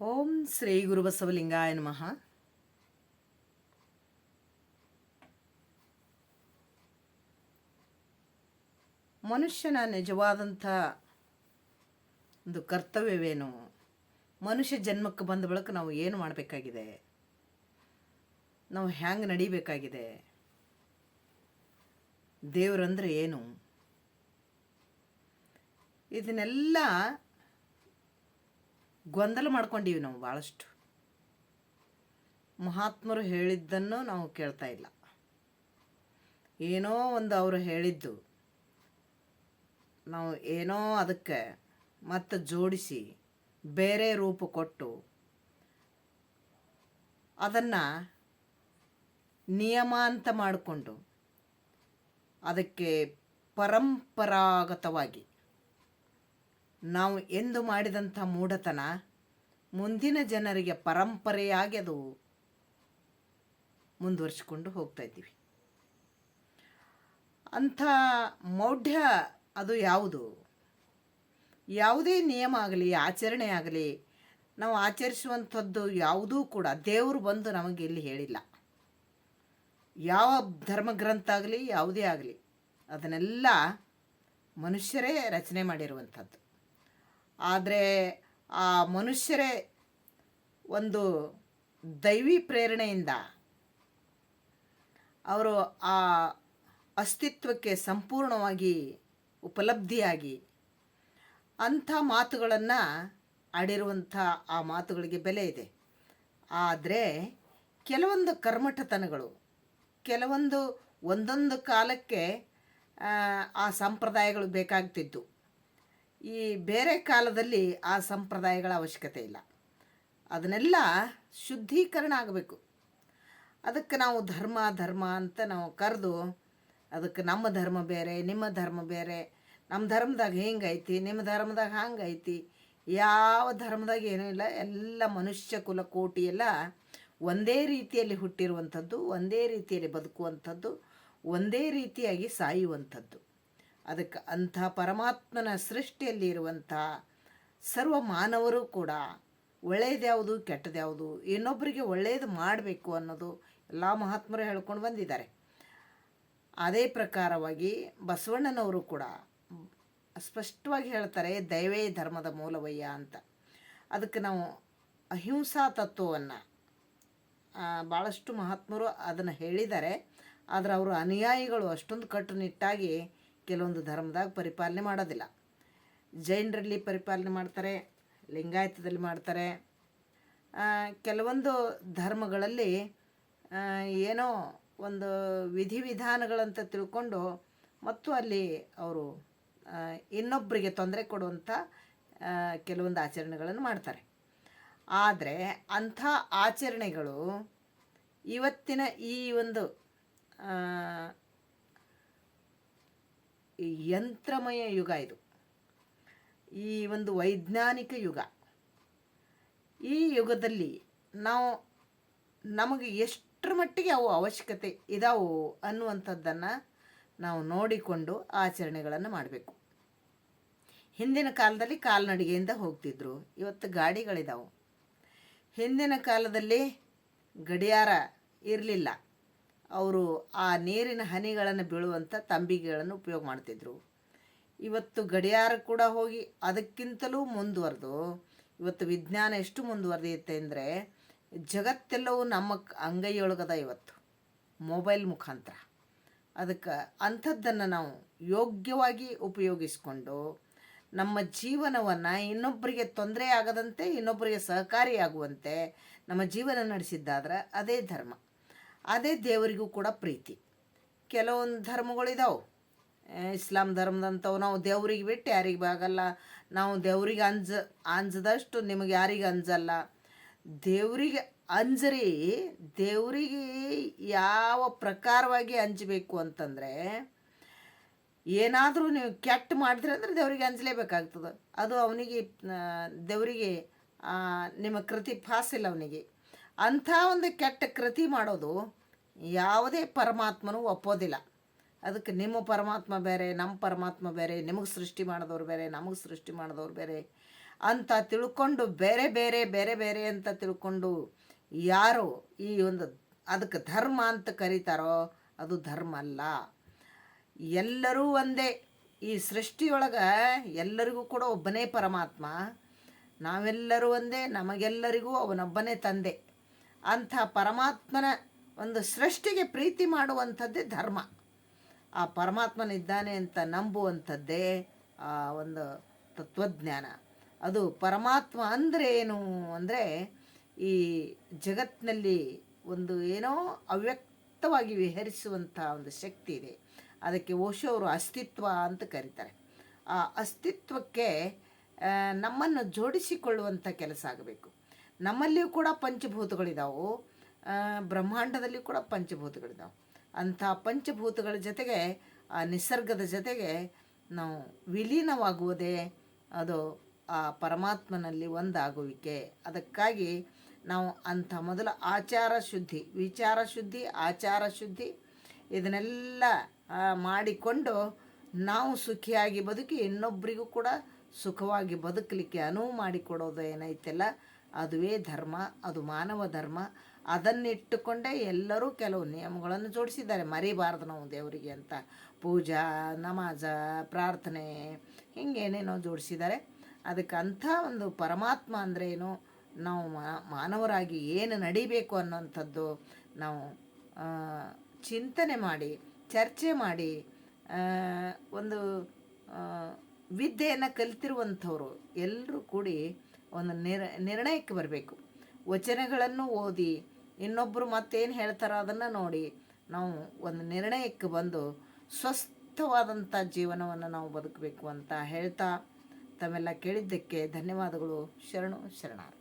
ಓಂ ಶ್ರೀ ಗುರುಬಸವಲಿಂಗಾಯ ನಮಃ. ಮನುಷ್ಯನ ನಿಜವಾದಂಥ ಒಂದು ಕರ್ತವ್ಯವೇನು? ಮನುಷ್ಯ ಜನ್ಮಕ್ಕೆ ಬಂದ ಬಳಿಕ ನಾವು ಏನು ಮಾಡಬೇಕಾಗಿದೆ? ನಾವು ಹ್ಯಾಂಗೆ ನಡಿಬೇಕಾಗಿದೆ? ದೇವರಂದ್ರೆ ಏನು? ಇದನ್ನೆಲ್ಲ ಗೊಂದಲ ಮಾಡ್ಕೊಂಡೀವಿ ನಾವು ಭಾಳಷ್ಟು. ಮಹಾತ್ಮರು ಹೇಳಿದ್ದನ್ನು ನಾವು ಕೇಳ್ತಾ ಇಲ್ಲ. ಏನೋ ಒಂದು ಅವರು ಹೇಳಿದ್ದು, ನಾವು ಏನೋ ಅದಕ್ಕೆ ಮತ್ತೆ ಜೋಡಿಸಿ ಬೇರೆ ರೂಪ ಕೊಟ್ಟು ಅದನ್ನು ನಿಯಮ ಅಂತ ಮಾಡಿಕೊಂಡು ಅದಕ್ಕೆ ಪರಂಪರಾಗತವಾಗಿ ನಾವು ಎಂದು ಮಾಡಿದಂಥ ಮೂಢತನ ಮುಂದಿನ ಜನರಿಗೆ ಪರಂಪರೆಯಾಗಿ ಅದು ಮುಂದುವರಿಸಿಕೊಂಡು ಹೋಗ್ತಾ ಇದ್ದೀವಿ. ಅಂಥ ಮೌಢ್ಯ ಅದು ಯಾವುದು? ಯಾವುದೇ ನಿಯಮ ಆಗಲಿ, ಆಚರಣೆ ಆಗಲಿ, ನಾವು ಆಚರಿಸುವಂಥದ್ದು ಯಾವುದೂ ಕೂಡ ದೇವರು ಬಂದು ನಮಗೆ ಇಲ್ಲಿ ಹೇಳಿಲ್ಲ. ಯಾವ ಧರ್ಮಗ್ರಂಥ ಆಗಲಿ, ಯಾವುದೇ ಆಗಲಿ, ಅದನ್ನೆಲ್ಲ ಮನುಷ್ಯರೇ ರಚನೆ ಮಾಡಿರುವಂಥದ್ದು. ಆದರೆ ಆ ಮನುಷ್ಯರೇ ಒಂದು ದೈವಿ ಪ್ರೇರಣೆಯಿಂದ ಅವರು ಆ ಅಸ್ತಿತ್ವಕ್ಕೆ ಸಂಪೂರ್ಣವಾಗಿ ಉಪಲಬ್ಧಿಯಾಗಿ ಅಂಥ ಮಾತುಗಳನ್ನು ಆಡಿರುವಂಥ ಆ ಮಾತುಗಳಿಗೆ ಬೆಲೆ ಇದೆ. ಆದರೆ ಕೆಲವೊಂದು ಕರ್ಮಠತನಗಳು ಕೆಲವೊಂದು ಒಂದೊಂದು ಕಾಲಕ್ಕೆ ಆ, ಸಂಪ್ರದಾಯಗಳು ಬೇಕಾಗ್ತಿದ್ದು. ಈ ಬೇರೆ ಕಾಲದಲ್ಲಿ ಆ ಸಂಪ್ರದಾಯಗಳ ಅವಶ್ಯಕತೆ ಇಲ್ಲ. ಅದನ್ನೆಲ್ಲ ಶುದ್ಧೀಕರಣ ಆಗಬೇಕು. ಅದಕ್ಕೆ ನಾವು ಧರ್ಮ ಧರ್ಮ ಅಂತ ನಾವು ಕರೆದು ಅದಕ್ಕೆ ನಮ್ಮ ಧರ್ಮ ಬೇರೆ, ನಿಮ್ಮ ಧರ್ಮ ಬೇರೆ, ನಮ್ಮ ಧರ್ಮದಾಗ ಹಿಂಗೈತಿ, ನಿಮ್ಮ ಧರ್ಮದಾಗ ಹಂಗೈತಿ, ಯಾವ ಧರ್ಮದಾಗ ಏನೂ ಇಲ್ಲ. ಎಲ್ಲ ಮನುಷ್ಯ ಕುಲ ಕೋಟಿ ಎಲ್ಲ ಒಂದೇ ರೀತಿಯಲ್ಲಿ ಹುಟ್ಟಿರುವಂಥದ್ದು, ಒಂದೇ ರೀತಿಯಲ್ಲಿ ಬದುಕುವಂಥದ್ದು, ಒಂದೇ ರೀತಿಯಾಗಿ ಸಾಯುವಂಥದ್ದು. ಅದಕ್ಕೆ ಅಂಥ ಪರಮಾತ್ಮನ ಸೃಷ್ಟಿಯಲ್ಲಿ ಇರುವಂಥ ಸರ್ವ ಮಾನವರು ಕೂಡ ಒಳ್ಳೆಯದ್ಯಾವುದು, ಕೆಟ್ಟದ್ಯಾವುದು, ಇನ್ನೊಬ್ಬರಿಗೆ ಒಳ್ಳೆಯದು ಮಾಡಬೇಕು ಅನ್ನೋದು ಎಲ್ಲ ಮಹಾತ್ಮರು ಹೇಳ್ಕೊಂಡು ಬಂದಿದ್ದಾರೆ. ಅದೇ ಪ್ರಕಾರವಾಗಿ ಬಸವಣ್ಣನವರು ಕೂಡ ಸ್ಪಷ್ಟವಾಗಿ ಹೇಳ್ತಾರೆ, ದೈವೇ ಧರ್ಮದ ಮೂಲವಯ್ಯ ಅಂತ. ಅದಕ್ಕೆ ನಾವು ಅಹಿಂಸಾ ತತ್ವವನ್ನು ಭಾಳಷ್ಟು ಮಹಾತ್ಮರು ಅದನ್ನು ಹೇಳಿದ್ದಾರೆ. ಆದರೆ ಅವರು ಅನುಯಾಯಿಗಳು ಅಷ್ಟೊಂದು ಕಟ್ಟುನಿಟ್ಟಾಗಿ ಕೆಲವೊಂದು ಧರ್ಮದಾಗ ಪರಿಪಾಲನೆ ಮಾಡೋದಿಲ್ಲ. ಜೈನರಲ್ಲಿ ಪರಿಪಾಲನೆ ಮಾಡ್ತಾರೆ, ಲಿಂಗಾಯತದಲ್ಲಿ ಮಾಡ್ತಾರೆ. ಕೆಲವೊಂದು ಧರ್ಮಗಳಲ್ಲಿ ಏನೋ ಒಂದು ವಿಧಿವಿಧಾನಗಳಂತ ತಿಳ್ಕೊಂಡು ಮತ್ತು ಅಲ್ಲಿ ಅವರು ಇನ್ನೊಬ್ಬರಿಗೆ ತೊಂದರೆ ಕೊಡುವಂಥ ಕೆಲವೊಂದು ಆಚರಣೆಗಳನ್ನು ಮಾಡ್ತಾರೆ. ಆದರೆ ಅಂಥ ಆಚರಣೆಗಳು ಇವತ್ತಿನ ಈ ಒಂದು ಯಂತ್ರಮಯ ಯುಗ ಇದು. ಈ ಒಂದು ವೈಜ್ಞಾನಿಕ ಯುಗ. ಈ ಯುಗದಲ್ಲಿ ನಾವು ನಮಗೆ ಎಷ್ಟರ ಮಟ್ಟಿಗೆ ಅವು ಅವಶ್ಯಕತೆ ಇದಾವು ಅನ್ನುವಂಥದ್ದನ್ನು ನಾವು ನೋಡಿಕೊಂಡು ಆಚರಣೆಗಳನ್ನು ಮಾಡಬೇಕು. ಹಿಂದಿನ ಕಾಲದಲ್ಲಿ ಕಾಲ್ನಡಿಗೆಯಿಂದ ಹೋಗ್ತಿದ್ರು. ಇವತ್ತು ಗಾಡಿಗಳಿದಾವೆ. ಹಿಂದಿನ ಕಾಲದಲ್ಲಿ ಗಡಿಯಾರ ಇರಲಿಲ್ಲ. ಅವರು ಆ ನೀರಿನ ಹನಿಗಳನ್ನು ಬೀಳುವಂಥ ತಂಬಿಗೆಗಳನ್ನು ಉಪಯೋಗ ಮಾಡ್ತಿದ್ರು. ಇವತ್ತು ಗಡಿಯಾರ ಕೂಡ ಹೋಗಿ ಅದಕ್ಕಿಂತಲೂ ಮುಂದುವರೆದು. ಇವತ್ತು ವಿಜ್ಞಾನ ಎಷ್ಟು ಮುಂದುವರೆದಿತ್ತೆ ಅಂದರೆ ಜಗತ್ತೆಲ್ಲವೂ ನಮ್ಮ ಅಂಗೈಯೊಳಗದ ಇವತ್ತು. ಮೊಬೈಲ್ ಮುಖಾಂತರ. ಅದಕ್ಕೆ ಅಂಥದ್ದನ್ನು ನಾವು ಯೋಗ್ಯವಾಗಿ ಉಪಯೋಗಿಸಿಕೊಂಡು ನಮ್ಮ ಜೀವನವನ್ನು ಇನ್ನೊಬ್ಬರಿಗೆ ತೊಂದರೆ ಆಗದಂತೆ ಇನ್ನೊಬ್ಬರಿಗೆ ಸಹಕಾರಿಯಾಗುವಂತೆ ನಮ್ಮ ಜೀವನ ನಡೆಸಿದ್ದಾದ್ರೆ ಅದೇ ಧರ್ಮ. ಅದೇ ದೇವರಿಗೂ ಕೂಡ ಪ್ರೀತಿ. ಕೆಲವೊಂದು ಧರ್ಮಗಳಿದಾವೆ ಇಸ್ಲಾಂ ಧರ್ಮದಂಥವು ನಾವು ದೇವ್ರಿಗೆ ಬಿಟ್ಟು ಯಾರಿಗೆ ಆಗಲ್ಲ. ನಾವು ದೇವ್ರಿಗೆ ಅಂಜ, ಅಂಜದಷ್ಟು ನಿಮಗೆ ಯಾರಿಗೆ ಅಂಜಲ್ಲ. ದೇವರಿಗೆ ಅಂಜರಿ, ದೇವರಿಗೆ ಯಾವ ಪ್ರಕಾರವಾಗಿ ಅಂಜಬೇಕು ಅಂತಂದರೆ, ಏನಾದರೂ ನೀವು ಕೆಟ್ಟ ಮಾಡಿದ್ರೆ ಅಂದರೆ ದೇವರಿಗೆ ಅಂಜಲೇಬೇಕಾಗ್ತದೆ. ಅದು ಅವನಿಗೆ ದೇವರಿಗೆ ನಿಮ್ಮ ಕೃತಿ ಫಾಸಿಲ್ಲ ಅವನಿಗೆ. ಅಂಥ ಒಂದು ಕೆಟ್ಟ ಕೃತಿ ಮಾಡೋದು ಯಾವುದೇ ಪರಮಾತ್ಮನೂ ಒಪ್ಪೋದಿಲ್ಲ. ಅದಕ್ಕೆ ನಿಮ್ಮ ಪರಮಾತ್ಮ ಬೇರೆ, ನಮ್ಮ ಪರಮಾತ್ಮ ಬೇರೆ, ನಿಮಗೆ ಸೃಷ್ಟಿ ಮಾಡಿದವ್ರು ಬೇರೆ, ನಮಗೆ ಸೃಷ್ಟಿ ಮಾಡಿದವ್ರು ಬೇರೆ ಅಂತ ತಿಳ್ಕೊಂಡು ಬೇರೆ ಬೇರೆ ಬೇರೆ ಬೇರೆ ಅಂತ ತಿಳ್ಕೊಂಡು ಯಾರು ಈ ಒಂದು ಅದಕ್ಕೆ ಧರ್ಮ ಅಂತ ಕರೀತಾರೋ ಅದು ಧರ್ಮ ಅಲ್ಲ. ಎಲ್ಲರೂ ಒಂದೇ. ಈ ಸೃಷ್ಟಿಯೊಳಗೆ ಎಲ್ಲರಿಗೂ ಕೂಡ ಒಬ್ಬನೇ ಪರಮಾತ್ಮ. ನಾವೆಲ್ಲರೂ ಒಂದೇ, ನಮಗೆಲ್ಲರಿಗೂ ಅವನೊಬ್ಬನೇ ತಂದೆ. ಅಂಥ ಪರಮಾತ್ಮನ ಒಂದು ಸೃಷ್ಟಿಗೆ ಪ್ರೀತಿ ಮಾಡುವಂಥದ್ದೇ ಧರ್ಮ. ಆ ಪರಮಾತ್ಮನಿದ್ದಾನೆ ಅಂತ ನಂಬುವಂಥದ್ದೇ ಆ ಒಂದು ತತ್ವಜ್ಞಾನ. ಅದು ಪರಮಾತ್ಮ ಅಂದರೆ ಏನು ಅಂದರೆ ಈ ಜಗತ್ತಿನಲ್ಲಿ ಒಂದು ಏನೋ ಅವ್ಯಕ್ತವಾಗಿ ವಿಹರಿಸುವಂಥ ಒಂದು ಶಕ್ತಿ ಇದೆ. ಅದಕ್ಕೆ ಓಶೋ ಅವರು ಅಸ್ತಿತ್ವ ಅಂತ ಕರೀತಾರೆ. ಆ ಅಸ್ತಿತ್ವಕ್ಕೆ ನಮ್ಮನ್ನು ಜೋಡಿಸಿಕೊಳ್ಳುವಂಥ ಕೆಲಸ ಆಗಬೇಕು. ನಮ್ಮಲ್ಲಿಯೂ ಕೂಡ ಪಂಚಭೂತಗಳಿದಾವು. ಬ್ರಹ್ಮಾಂಡದಲ್ಲಿ ಕೂಡ ಪಂಚಭೂತಗಳಿದಾವೆ. ಅಂಥ ಪಂಚಭೂತಗಳ ಜೊತೆಗೆ, ಆ ನಿಸರ್ಗದ ಜೊತೆಗೆ ನಾವು ವಿಲೀನವಾಗುವುದೇ ಅದು ಆ ಪರಮಾತ್ಮನಲ್ಲಿ ಒಂದಾಗುವಿಕೆ. ಅದಕ್ಕಾಗಿ ನಾವು ಅಂಥ ಮೊದಲ ಆಚಾರ ಶುದ್ಧಿ, ವಿಚಾರ ಶುದ್ಧಿ, ಆಚಾರ ಶುದ್ಧಿ ಇದನ್ನೆಲ್ಲ ಮಾಡಿಕೊಂಡು ನಾವು ಸುಖಿಯಾಗಿ ಬದುಕಿ ಇನ್ನೊಬ್ಬರಿಗೂ ಕೂಡ ಸುಖವಾಗಿ ಬದುಕಲಿಕ್ಕೆ ಅನುವು ಮಾಡಿಕೊಡೋದು ಏನೈತೆಲ್ಲ ಅದುವೇ ಧರ್ಮ, ಅದು ಮಾನವ ಧರ್ಮ. ಅದನ್ನಿಟ್ಟುಕೊಂಡೇ ಎಲ್ಲರೂ ಕೆಲವು ನಿಯಮಗಳನ್ನು ಜೋಡಿಸಿದ್ದಾರೆ. ಮರಿಬಾರ್ದು ನಾವು ದೇವರಿಗೆ ಅಂತ. ಪೂಜಾ, ನಮಾಜ, ಪ್ರಾರ್ಥನೆ, ಹಿಂಗೇನೇನೋ ಜೋಡಿಸಿದ್ದಾರೆ. ಅದಕ್ಕೆ ಅಂಥ ಒಂದು ಪರಮಾತ್ಮ ಅಂದರೆ ಏನು? ನಾವು ಮಾನವರಾಗಿ ಏನು ನಡಿಬೇಕು ಅನ್ನೋಂಥದ್ದು ನಾವು ಚಿಂತನೆ ಮಾಡಿ, ಚರ್ಚೆ ಮಾಡಿ ಒಂದು ವಿದ್ಯೆಯನ್ನು ಕಲಿತಿರುವಂಥವ್ರು ಎಲ್ಲರೂ ಕೂಡಿ ಒಂದು ನಿರ್, ನಿರ್ಣಯಕ್ಕೆ ಬರಬೇಕು. ವಚನಗಳನ್ನು ಓದಿ ಇನ್ನೊಬ್ಬರು ಮತ್ತೇನು ಹೇಳ್ತಾರೋ ಅದನ್ನು ನೋಡಿ ನಾವು ಒಂದು ನಿರ್ಣಯಕ್ಕೆ ಬಂದು ಸ್ವಸ್ಥವಾದಂಥ ಜೀವನವನ್ನು ನಾವು ಬದುಕಬೇಕು ಅಂತ ಹೇಳ್ತಾ ತಮ್ಮೆಲ್ಲ ಕೇಳಿದ್ದಕ್ಕೆ ಧನ್ಯವಾದಗಳು. ಶರಣು ಶರಣಾರ್ಥಿ.